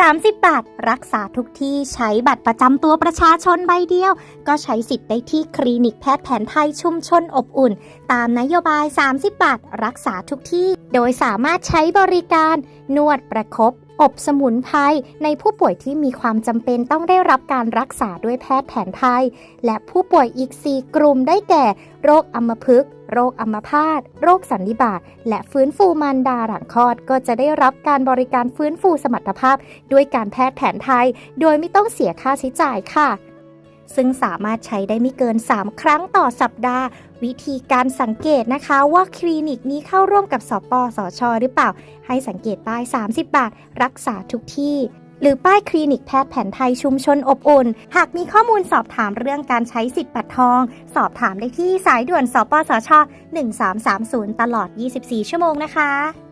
30 บาท รักษาทุกที่ใช้บัตรประจำตัวประชาชนใบเดียว ก็ใช้สิทธิ์ได้ที่คลินิกแพทย์แผนไทยชุมชนอบอุ่น ตามนโยบาย 30 บาท รักษาทุกที่ โดยสามารถใช้บริการ นวดประครบอบสมุนไพรในผู้ป่วยที่มีความจำเป็นต้องได้รับการรักษาด้วยแพทย์แผนไทย และผู้ป่วยอีก 4 กลุ่มได้แก่ โรคอัมพฤกษ์ โรคอัมพาต โรคสันนิบาต และฟื้นฟูมารดาหลังคลอด ก็จะได้รับการบริการฟื้นฟูสมรรถภาพ ด้วยการแพทย์แผนไทย โดยไม่ต้องเสียค่าใช้จ่ายค่ะ ซึ่งสามารถใช้ได้ไม่เกิน 3 ครั้งต่อสัปดาห์ วิธีการสังเกตนะคะว่าคลินิกนี้เข้าร่วมกับสปสชหรือเปล่า ให้สังเกตป้าย 30 บาท รักษาทุกที่ หรือป้ายคลินิกแพทย์แผนไทยชุมชนอบอุ่น หากมีข้อมูลสอบถามเรื่องการใช้สิทธิ์บัตรทอง สอบถามได้ที่สายด่วนสปสช 1330 ตลอด 24 ชั่วโมงนะคะ